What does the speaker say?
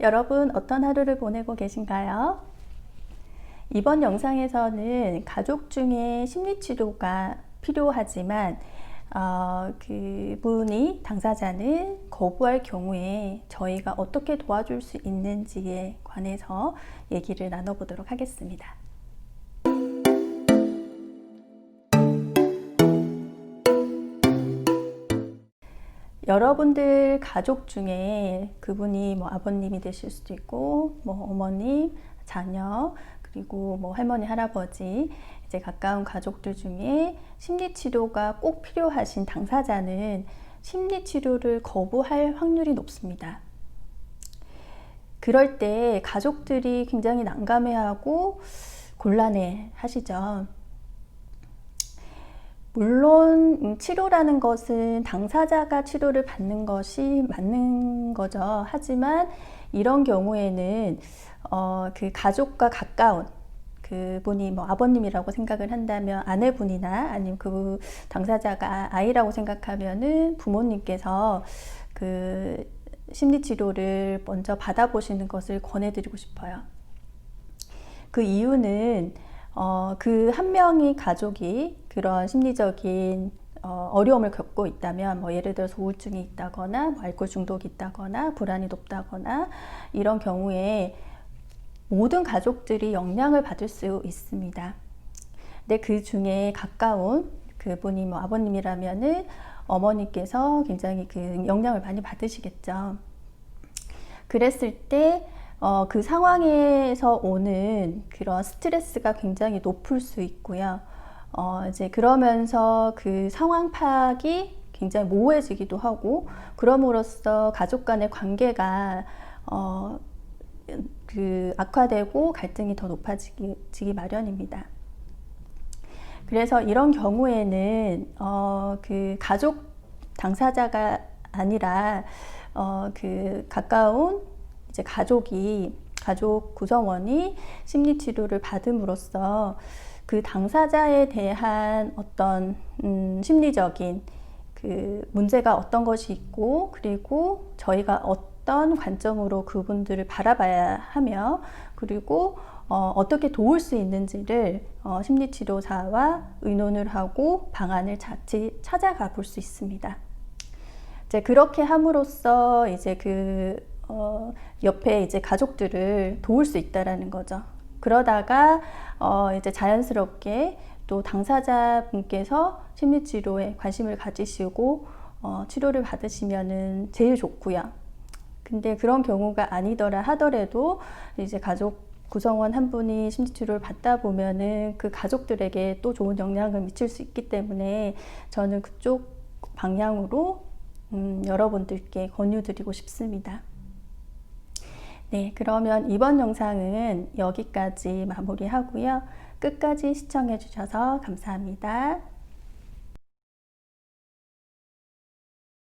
여러분 어떤 하루를 보내고 계신가요? 이번 영상에서는 가족 중에 심리치료가 필요하지만 어, 그 분이 당사자는 거부할 경우에 저희가 어떻게 도와줄 수 있는지에 관해서 얘기를 나눠보도록 하겠습니다. 여러분들 가족 중에 그분이 뭐 아버님이 되실 수도 있고 뭐 어머님, 자녀, 그리고 뭐 할머니, 할아버지 이제 가까운 가족들 중에 심리 치료가 꼭 필요하신 당사자는 심리 치료를 거부할 확률이 높습니다. 그럴 때 가족들이 굉장히 난감해하고 곤란해 하시죠. 물론 음, 치료라는 것은 당사자가 치료를 받는 것이 맞는 거죠. 하지만 이런 경우에는 어, 그 가족과 가까운 그분이 뭐 아버님이라고 생각을 한다면 아내분이나 아니면 그 당사자가 아이라고 생각하면은 부모님께서 그 심리 치료를 먼저 받아보시는 것을 권해드리고 싶어요. 그 이유는 어, 그 한 명의 가족이 그런 심리적인 어, 어려움을 겪고 있다면 뭐 예를 들어서 우울증이 있다거나 뭐 알코올 중독이 있다거나 불안이 높다거나 이런 경우에 모든 가족들이 영향을 받을 수 있습니다. 근데 그 중에 가까운 그분이 뭐 아버님이라면은 어머니께서 굉장히 그 영향을 많이 받으시겠죠. 그랬을 때, 어, 그 상황에서 오는 그런 스트레스가 굉장히 높을 수 있고요. 어, 이제 그러면서 그 상황 파악이 굉장히 모호해지기도 하고, 그럼으로써 가족 간의 관계가, 어, 그 악화되고 갈등이 더 높아지기 마련입니다. 그래서 이런 경우에는 어, 그 가족 당사자가 아니라 어, 그 가까운 이제 가족이 가족 구성원이 심리 치료를 받음으로써 그 당사자에 대한 어떤 음, 심리적인 그 문제가 어떤 것이 있고 그리고 저희가 어떤 관점으로 그분들을 바라봐야 하며 그리고 어, 어떻게 도울 수 있는지를 어, 심리치료사와 의논을 하고 방안을 같이 찾아가 볼 수 있습니다. 이제 그렇게 함으로써 이제 그 어, 옆에 이제 가족들을 도울 수 있다라는 거죠. 그러다가 어, 이제 자연스럽게 또 당사자분께서 심리치료에 관심을 가지시고 어, 치료를 받으시면은 제일 좋고요. 근데 그런 경우가 아니더라 하더라도 이제 가족 구성원 한 분이 심리치료를 받다 보면은 그 가족들에게 또 좋은 영향을 미칠 수 있기 때문에 저는 그쪽 방향으로 음, 여러분들께 권유드리고 싶습니다. 네, 그러면 이번 영상은 여기까지 마무리하고요. 끝까지 시청해 주셔서 감사합니다.